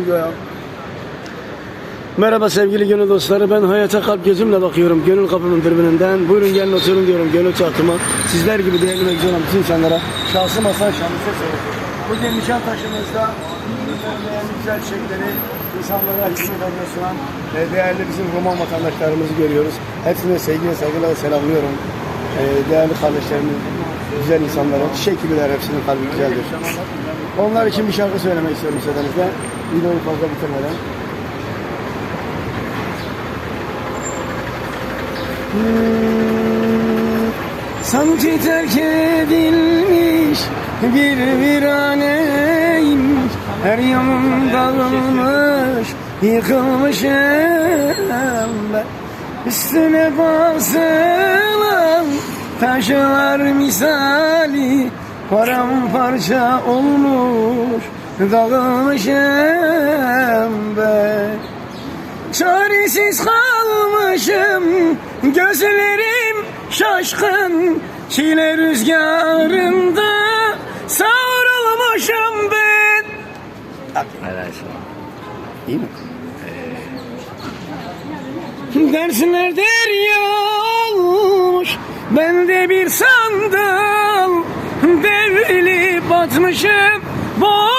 videoya. Merhaba sevgili gönül dostları. Ben hayata kalp gözümle bakıyorum. Gönül kapımın birbirinden. Buyurun gelin oturun diyorum gönül çatıma. Sizler gibi değerli ve güzel olan bütün insanlara. Şahsım Hasan seviyorum. Bugün Nişantaşı'mızda değerli güzel çiçekleri insanlara hizmet adına sunan değerli bizim Roman vatandaşlarımızı görüyoruz. Hepsine sevgi ve saygıyla selamlıyorum. E, değerli kardeşlerimiz, güzel insanlara. Çiçek gibiler hepsinin kalbi güzeldir. Onlar için bir şarkı söylemek istiyorum müsaadenizle. Videoyu fazla bitirmeden. Hmm, Sanki terk edilmiş bir viraneymiş Her yanım dağılmış yıkılmışım ben Üstüne basılan taşlar misali Paramparça olmuş dağılmışım ben Çaresiz kalmışım Gözlerim şaşkın Çile rüzgarında Savrulmuşum ben Helal. İyi mi? Dersler derya olmuş Sandal. Devrilip batmışım Boş